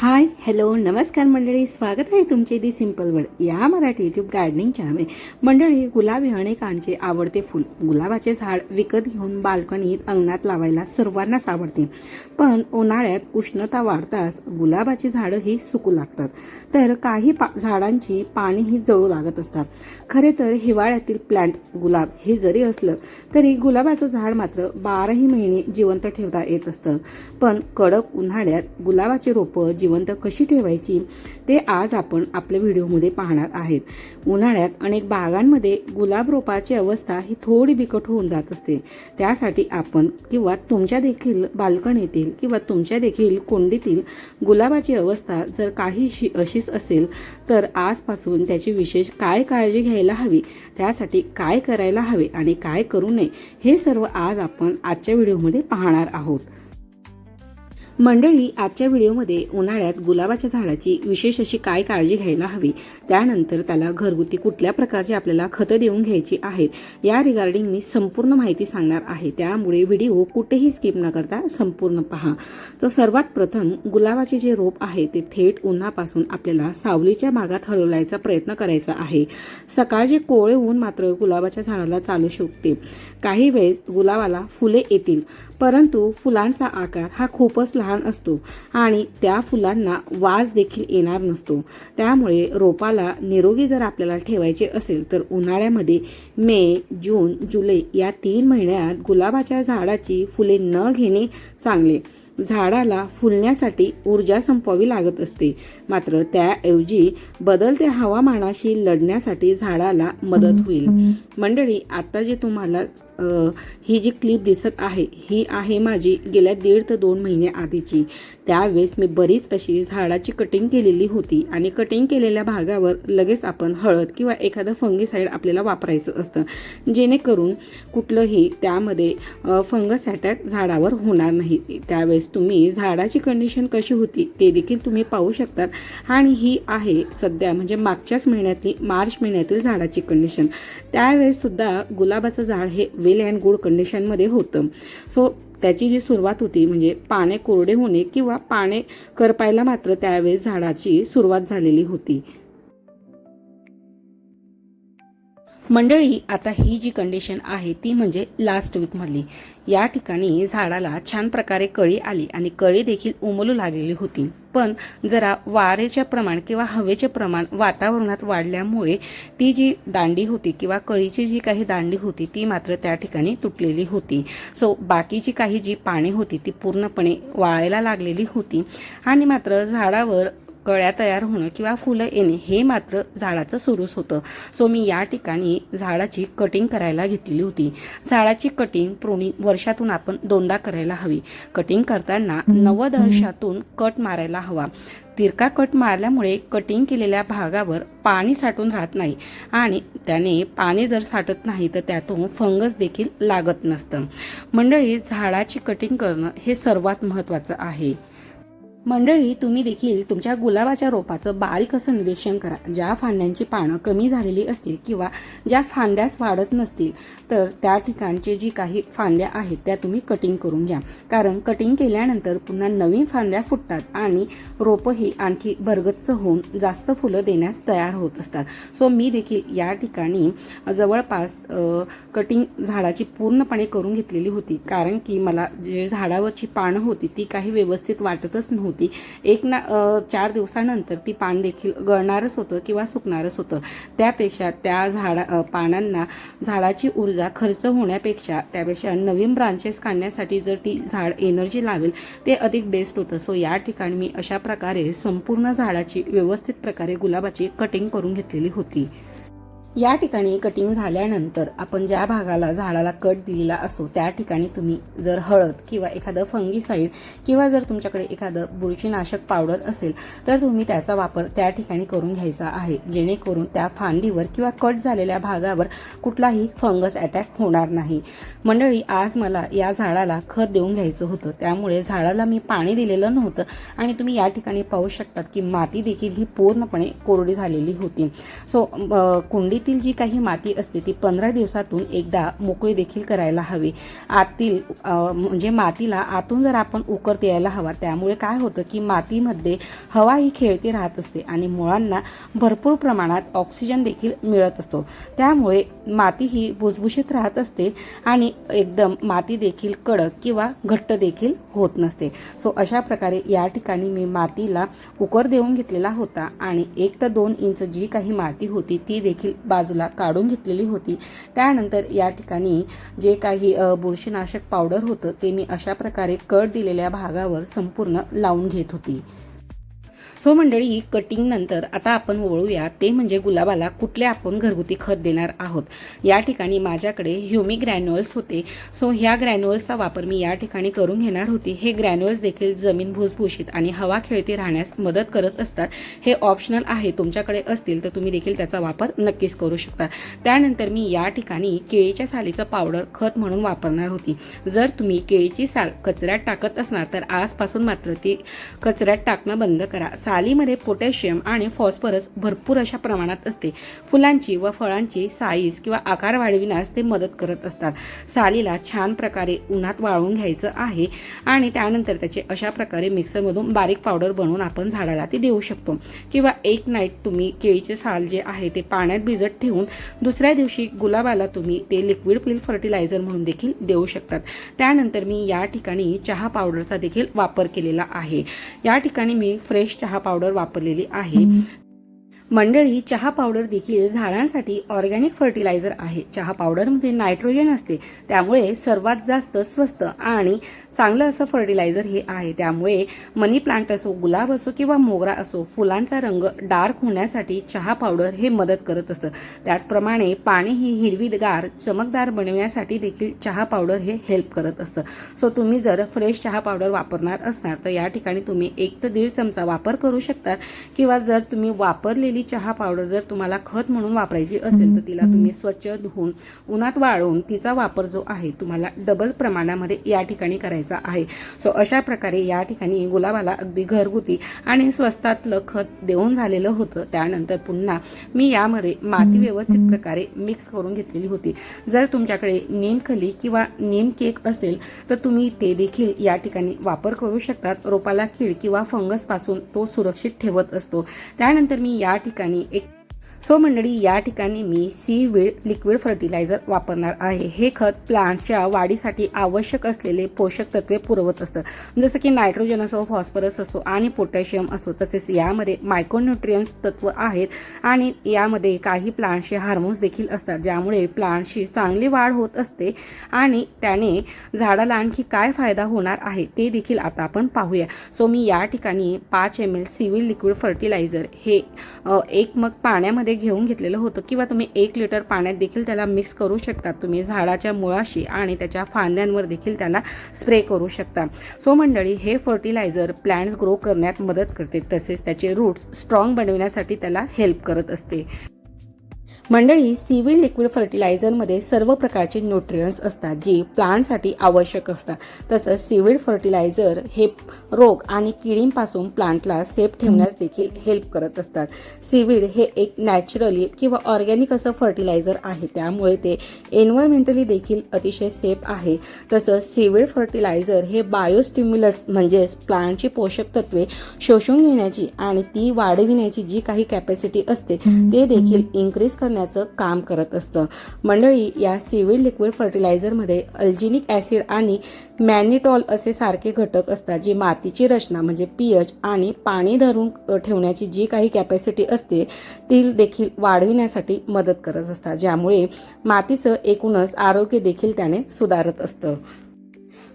Hi hello नमस्कार मंडळी स्वागत आहे तुमचे दी सिंपल वर्ड या मराठी यूट्यूब गार्डनिंग चॅनल मंडळी गुलाब हे अनेकांचे आवडते फूल. गुलाबाचे झाड विकत घेऊन बाल्कनीत अंगणात लावायला सर्वांनाच आवडते. पण उन्हाळ्यात उष्णता वाढताच गुलाबाची झाडं ही सुकू लागतात. तर काही पा झाडांची पाणीही जळू लागत असतात. खरे तर हिवाळ्यातील प्लांट गुलाब हे जरी असलं तरी गुलाबाचं झाड मात्र बाराही महिने जिवंत ठेवता येत असतं. पण कडक उन्हाळ्यात गुलाबाचे रोपं जिवंत कशी ठेवायची ते आज आपण आपल्या व्हिडिओमध्ये पाहणार आहेत. उन्हाळ्यात अनेक बागांमध्ये गुलाब रोपाची अवस्था ही थोडी बिकट होऊन जात असते. त्यासाठी आपण किंवा तुमच्या देखील बाल्कनीतील किंवा तुमच्या देखील कोंडीतील गुलाबाची अवस्था जर काहीशी अशीच असेल तर आजपासून त्याची विशेष काय काळजी घ्यायला हवी त्यासाठी काय करायला हवे आणि काय करू नये हे सर्व आज आपण आजच्या व्हिडिओमध्ये पाहणार आहोत. मंडळी आजच्या व्हिडिओमध्ये उन्हाळ्यात गुलाबाच्या झाडाची विशेष अशी काय काळजी घ्यायला हवी? त्यानंतर त्याला घरगुती कुठल्या प्रकारची आपल्याला खतं देऊन घ्यायची आहेत या रिगार्डिंग मी संपूर्ण माहिती सांगणार आहे. त्यामुळे व्हिडिओ कुठेही स्किप न करता संपूर्ण पहा. तर सर्वात प्रथम गुलाबाचे जे रोप आहे ते थेट उन्हापासून आपल्याला सावलीच्या भागात हलवलायचा प्रयत्न करायचा आहे. सकाळचे कोवळे ऊन मात्र गुलाबाच्या झाडाला चालू शकते काही वेळेस गुलाबाला फुले येतील. परंतु फुलांचा आकार हा खूपच लहान असतो आणि त्या फुलांना वास देखील येणार नसतो. त्यामुळे रोपाला निरोगी जर आपल्याला ठेवायचे असेल तर उन्हाळ्यामध्ये मे जून जुलै या तीन महिन्यात गुलाबाच्या झाडाची फुले न घेणे चांगले. झाडाला फुलण्यासाठी ऊर्जा संपवावी लागत असते. मात्र त्याऐवजी बदलत्या हवामानाशी लढण्यासाठी झाडाला मदत होईल. मंडळी आता जे तुम्हाला ही जी क्लिप दिसत आहे ही आहे माझी गेल्या दीड ते दोन महिने आधीची. त्यावेळेस मी बरीच अशी झाडाची कटिंग केलेली होती आणि कटिंग केलेल्या भागावर लगेच आपण हळद किंवा एखादं फंगीसाईड आपल्याला वापरायचं असतं. जेणेकरून कुठलंही त्यामध्ये फंगस अटॅक झाडावर होणार नाही. त्यावेळेस तुम्ही झाडाची कंडिशन कशी होती ते देखील तुम्ही पाहू शकतात. आणि ही आहे सध्या म्हणजे मागच्याच महिन्यातली मार्च महिन्यातील झाडाची कंडिशन त्यावेळेससुद्धा गुलाबाचं झाड हे वेल अँड गुड कंडिशनमध्ये होतं. सो त्याची जी सुरुवात होती म्हणजे पाने कोरडे होणे किंवा पाने करपायला मात्र त्यावेळेस झाडाची सुरुवात झालेली होती. मंडळी आता ही जी कंडिशन आहे ती म्हणजे लास्ट वीकमधली या ठिकाणी झाडाला छान प्रकारे कळी आली आणि कळी देखील उमलू लागलेली होती. पण जरा वारेचे प्रमाण किंवा हवेचे प्रमाण वातावरणात वाढल्यामुळे ती जी दांडी होती किंवा कळीची जी काही दांडी होती ती मात्र त्या ठिकाणी तुटलेली होती. सो बाकीची काही जी पाने होती ती पूर्णपणे वाळायला लागलेली होती. आणि मात्र झाडावर कळ्या तयार होणं किंवा फुलं येणे हे मात्र झाडाचं सुरूच होतं. सो मी या ठिकाणी झाडाची कटिंग करायला घेतलेली होती. झाडाची कटिंग प्रोनिंग वर्षातून आपण दोनदा करायला हवी. कटिंग करताना नव्वद अंशातून कट मारायला हवा. तिरका कट मारल्यामुळे कटिंग केलेल्या भागावर पाणी साठून राहत नाही आणि त्याने पाणी जर साठत नाही तर त्यातून फंगस देखील लागत नसतं. मंडळी झाडाची कटिंग करणं हे सर्वात महत्त्वाचं आहे. मंडळी तुम्ही देखील तुमच्या गुलाबाच्या रोपाचं बारीक असं निरीक्षण करा. ज्या फांद्यांची पानं कमी झालेली असतील किंवा ज्या फांद्यास वाढत नसतील तर त्या ठिकाणचे जी काही फांद्या आहेत त्या तुम्ही कटिंग करून घ्या. कारण कटिंग केल्यानंतर पुन्हा नवीन फांद्या फुटतात आणि रोपं ही आणखी भरगच्च होऊन जास्त फुलं देण्यास तयार होत असतात. सो मी देखील या ठिकाणी जवळपास कटिंग झाडाची पूर्णपणे करून घेतलेली होती. कारण की मला जे झाडावरची पानं होती ती काही व्यवस्थित वाटतच नव्हती. होती. एक ना चार दिवसानंतर ती पान देखील गळणारच होतं किंवा सुकणारच होतं. त्यापेक्षा त्या झाडा पानांना झाडाची ऊर्जा खर्च होण्यापेक्षा त्यापेक्षा नवीन ब्रांचेस काढण्यासाठी जर ती झाड एनर्जी लावेल ते अधिक बेस्ट होतं. सो या ठिकाणी मी अशा प्रकारे संपूर्ण झाडाची व्यवस्थित प्रकारे गुलाबाची कटिंग करून घेतलेली होती. या ठिकाणी कटिंग झाल्यानंतर आपण ज्या भागाला झाडाला कट दिलेला असतो त्या ठिकाणी तुम्ही जर हळद किंवा एखादं फंगीसाईड किंवा जर तुमच्याकडे एखादं बुरशीनाशक पावडर असेल तर तुम्ही त्याचा वापर त्या ठिकाणी करून घ्यायचा आहे. जेणेकरून त्या फांदीवर किंवा कट झालेल्या भागावर कुठलाही फंगस अटॅक होणार नाही. मंडळी आज मला या झाडाला खत देऊन घ्यायचं होतं. त्यामुळे झाडाला मी पाणी दिलेलं नव्हतं आणि तुम्ही या ठिकाणी पाहू शकतात की माती देखील ही पूर्णपणे कोरडी झालेली होती. सो कुंडीत आतील जी काही माती असते ती पंधरा दिवसातून एकदा मोकळी देखील करायला हवी. आतील म्हणजे मातीला आतून जर आपण उकर यायला हवा त्यामुळे काय होतं की मातीमध्ये हवा ही खेळती राहत असते आणि मुळांना भरपूर प्रमाणात ऑक्सिजन देखील मिळत असतो. त्यामुळे माती ही भुसभुशीत राहत असते आणि एकदम माती देखील कडक किंवा घट्ट देखील होत नसते. सो अशा प्रकारे या ठिकाणी मी मातीला उकर देऊन घेतलेला होता आणि एक तर दोन इंच जी काही माती होती ती देखील बाजूला काढून घेतलेली होती. त्यानंतर या ठिकाणी जे काही बुरशीनाशक पावडर होतं ते मी अशा प्रकारे कट दिलेल्या भागावर संपूर्ण लावून घेत होती. सो मंडळी कटिंग नंतर आता आपण वळूया. ते म्हणजे गुलाबाला कुठले आपण घरगुती खत देणार आहोत. या ठिकाणी माझ्याकडे ह्युमी ग्रॅन्युअल्स होते. सो ह्या ग्रॅन्युअल्सचा वापर मी या ठिकाणी करून घेणार होती. हे ग्रॅन्युअल्स देखील जमीन भुसभुशीत आणि हवा खेळती राहण्यास मदत करत असतात. हे ऑप्शनल आहे. तुमच्याकडे असतील तर तुम्ही देखील त्याचा वापर नक्कीच करू शकता. त्यानंतर मी या ठिकाणी केळीच्या सालीचं पावडर खत म्हणून वापरणार होती. जर तुम्ही केळीची साल कचऱ्यात टाकत असणार तर आजपासून मात्र ती कचऱ्यात टाकणं बंद करा. सालीमध्ये पोटॅशियम आणि फॉस्फरस भरपूर अशा प्रमाणात असते. फुलांची व फळांची साईज किंवा आकार वाढविण्यास ते मदत करत असतात. सालीला छान प्रकारे उन्हात वाळवून घ्यायचं आहे आणि त्यानंतर त्याचे अशा प्रकारे मिक्सरमधून बारीक पावडर बनवून आपण झाडाला ती देऊ शकतो. किंवा एक नाईट तुम्ही केळीचे साल जे आहे ते पाण्यात भिजत ठेवून दुसऱ्या दिवशी गुलाबाला तुम्ही ते लिक्विड पिल फर्टिलायझर म्हणून देखील देऊ शकतात. त्यानंतर मी या ठिकाणी चहा पावडरचा देखील वापर केलेला आहे. या ठिकाणी मी फ्रेश चहा पावडर वापरलेली आहे. मंडळी चहा पावडर देखील झाडांसाठी ऑर्गॅनिक फर्टिलायझर आहे. चहा पावडरमध्ये नायट्रोजन असते. त्यामुळे सर्वात जास्त स्वस्त आणि चांगलं असं फर्टिलायझर हे आहे. त्यामुळे मनी प्लांट असो गुलाब असो किंवा मोगरा असो फुलांचा रंग डार्क होण्यासाठी चहा पावडर हे मदत करत असतं. त्याचप्रमाणे पाणी ही हिरवीगार चमकदार बनवण्यासाठी देखील चहा पावडर हे हेल्प करत असतं. सो तुम्ही जर फ्रेश चहा पावडर वापरणार असणार तर या ठिकाणी तुम्ही एक ते दीड चमचा वापर करू शकता. किंवा जर तुम्ही वापरलेली चहा पावडर जर तुम्हाला खत म्हणून वापरायची असेल तर तिला तुम्ही स्वच्छ धुवून उन्हात वाळवून तिचा वापर जो आहे तुम्हाला डबल प्रमाणामध्ये या ठिकाणी करायचा आहे. सो अशा प्रकारे या ठिकाणी गुलाबाला अगदी घरगुती आणि स्वस्तातलं खत देऊन झालेलं होतं. त्यानंतर पुन्हा मी यामध्ये माती व्यवस्थित प्रकारे मिक्स करून घेतलेली होती. जर तुमच्याकडे नीमखली किंवा नीम केक असेल तर तुम्ही ते देखील या ठिकाणी वापर करू शकतात. रोपाला कीड किंवा फंगसपासून तो सुरक्षित ठेवत असतो. त्यानंतर मी या ठिकाणी एक सो मंडळी या ठिकाणी मी सी विळ लिक्विड फर्टिलायझर वापरणार आहे. हे खत प्लांट्सच्या वाढीसाठी आवश्यक असलेले पोषक तत्वे पुरवत असतं. जसं की नायट्रोजन असो फॉस्फरस असो आणि पोटॅशियम असो तसेच यामध्ये मायक्रोन्युट्रियन्स तत्व आहेत आणि यामध्ये काही प्लांट्सचे हार्मोन्स देखील असतात ज्यामुळे प्लांट्सची चांगली वाढ होत असते आणि त्याने झाडाला आणखी काय फायदा होणार आहे ते देखील आता आपण पाहूया. सो मी या ठिकाणी पाच M L seaweed liquid fertiliser हे एक मग पाण्यामध्ये घेऊन घेतलेलं होतं किंवा तुम्ही एक लिटर पाण्यात देखील त्याला मिक्स करू शकता. तुम्ही झाडाच्या मुळाशी आणि त्याच्या फांद्यांवर देखील त्याला स्प्रे करू शकता. सो मंडळी हे फर्टिलायझर प्लांट्स ग्रो करण्यात मदत करते. तसेच त्याचे रूट्स स्ट्रॉंग बनवण्यासाठी त्याला हेल्प करत असते. मंडळी सिव्हिल लिक्विड फर्टिलायझरमध्ये सर्व प्रकारचे न्यूट्रियन्स असतात जी प्लांटसाठी आवश्यक असतात. तसंच सिव्हिड फर्टिलायझर हे रोग आणि किडींपासून प्लांटला सेफ ठेवण्यास देखील हेल्प करत असतात. सिव्हिड हे एक नॅचरली किंवा ऑर्गॅनिक असं फर्टिलायझर आहे. त्यामुळे ते एन्व्हायरमेंटली देखील अतिशय सेफ आहे. तसंच सिव्हिड फर्टिलायझर हे बायोस्टिम्युलट्स म्हणजेच प्लांटची पोषक तत्वे शोषून घेण्याची आणि ती वाढविण्याची जी काही कॅपॅसिटी असते ते देखील इन्क्रीज करण्याचं काम करत असतं. मंडळी या सिव्हिड लिक्विड फर्टिलायझरमध्ये अल्जिनिक ॲसिड आणि मॅनिटॉल असे सारखे घटक असतात जे मातीची रचना म्हणजे पीएच आणि पाणी धरून ठेवण्याची जी काही कॅपॅसिटी असते ती देखील वाढविण्यासाठी मदत करत असतात. ज्यामुळे मातीचं एकूणच आरोग्य देखील त्याने सुधारत असतं.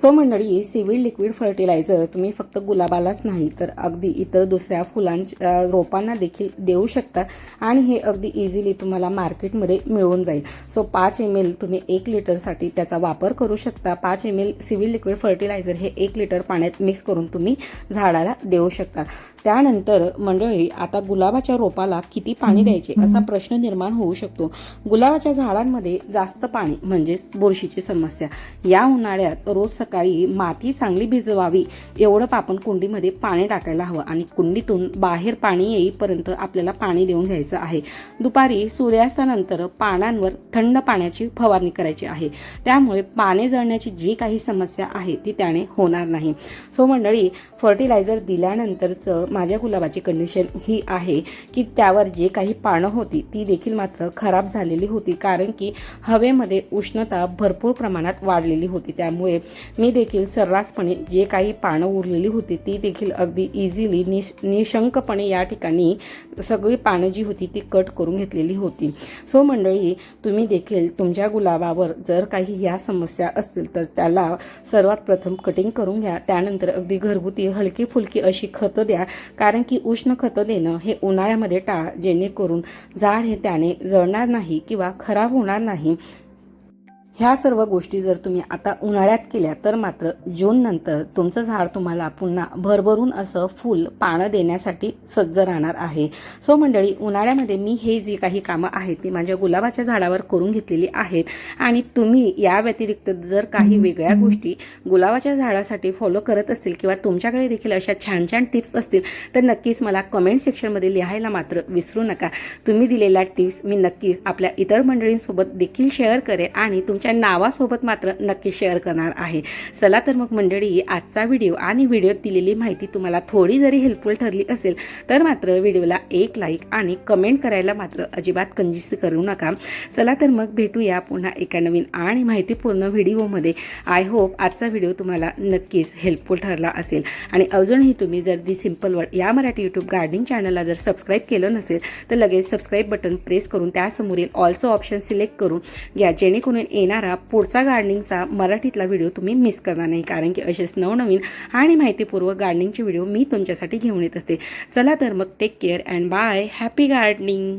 सो मंडळी सिव्हिल लिक्विड फर्टिलायझर तुम्ही फक्त गुलाबालाच नाही तर अगदी इतर दुसऱ्या फुलांच्या रोपांना देखील देऊ शकता आणि हे अगदी इझिली तुम्हाला मार्केटमध्ये मिळून जाईल. सो पाच एम एल तुम्ही एक लिटरसाठी त्याचा वापर करू शकता. पाच M L seaweed liquid fertiliser हे एक लिटर पाण्यात मिक्स करून तुम्ही झाडाला देऊ शकता. त्यानंतर मंडळी आता गुलाबाच्या रोपाला किती पाणी द्यायचे असा प्रश्न निर्माण होऊ शकतो. गुलाबाच्या झाडांमध्ये जास्त पाणी म्हणजेच बुरशीची समस्या. या उन्हाळ्यात रोज सकाळी माती चांगली भिजवावी एवढं आपण कुंडीमध्ये पाणी टाकायला हवं आणि कुंडीतून बाहेर पाणी येईपर्यंत आपल्याला पाणी देऊन घ्यायचं आहे. दुपारी सूर्यास्तानंतर पानांवर थंड पाण्याची फवारणी करायची आहे. त्यामुळे पाने जळण्याची जी काही समस्या आहे ती त्याने होणार नाही. सो मंडळी फर्टिलायझर दिल्यानंतरचं माझ्या गुलाबाची कंडिशन ही आहे की त्यावर जे काही पानं होती ती देखील मात्र खराब झालेली होती. कारण की हवेमध्ये उष्णता भरपूर प्रमाणात वाढलेली होती. त्यामुळे मी देखील सर्रासपणे जे काही पानं उरलेली होती ती देखील अगदी इझिली निश निशंकपणे या ठिकाणी सगळी पानं जी होती ती कट करून घेतलेली होती. सो मंडळी तुम्ही देखील तुमच्या गुलाबावर जर काही ह्या समस्या असतील तर त्याला सर्वात प्रथम कटिंग करून घ्या. त्यानंतर अगदी घरगुती हलकी फुलकी अशी खतं द्या. कारण की उष्ण खतं देणं हे उन्हाळ्यामध्ये टाळा जेणेकरून झाड हे त्याने जळणार नाही किंवा खराब होणार नाही. ह्या सर्व गोष्टी जर तुम्ही आता उन्हाळ्यात केल्या तर मात्र जूननंतर तुमचं झाड तुम्हाला पुन्हा भरभरून असं फुल पानं देण्यासाठी सज्ज राहणार आहे. सो मंडळी उन्हाळ्यामध्ये मी हे जी काही कामं आहेत ती माझ्या गुलाबाच्या झाडावर करून घेतलेली आहेत आणि तुम्ही या व्यतिरिक्त जर काही वेगळ्या गोष्टी गुलाबाच्या झाडासाठी फॉलो करत असतील किंवा तुमच्याकडे देखील अशा छान छान टिप्स असतील तर नक्कीच मला कमेंट सेक्शनमध्ये लिहायला मात्र विसरू नका. तुम्ही दिलेल्या टिप्स मी नक्कीच आपल्या इतर मंडळींसोबत देखील शेअर करेन आणि तुमच्या नावासोबत मात्र नक्की शेअर करणार आहे. चला तर मग मंडळी आजचा व्हिडिओ आणि व्हिडिओत दिलेली माहिती तुम्हाला थोडी जरी हेल्पफुल ठरली असेल तर मात्र व्हिडिओला एक लाईक आणि कमेंट करायला मात्र अजिबात कंजूसी करू नका. चला तर मग भेटूया पुन्हा एका नवीन आणि माहितीपूर्ण व्हिडिओमध्ये. आय होप आजचा व्हिडिओ तुम्हाला नक्कीच हेल्पफुल ठरला असेल. आणि अजूनही तुम्ही जर दी सिंपल वर्ड या मराठी यूट्यूब गार्डनिंग चॅनलला जर सबस्क्राईब केलं नसेल तर लगेच सबस्क्राईब बटन प्रेस करून त्यासमोरील ऑल्सो ऑप्शन सिलेक्ट करून घ्या. जेणेकरून येणार येणारा पुढचा गार्डनिंगचा मराठीतला व्हिडिओ तुम्ही मिस करणार नाही कारण की असेच नवनवीन आणि माहितीपूर्वक गार्डनिंगचे व्हिडिओ मी तुमच्यासाठी घेऊन येत असते. चला तर मग take care and bye happy gardening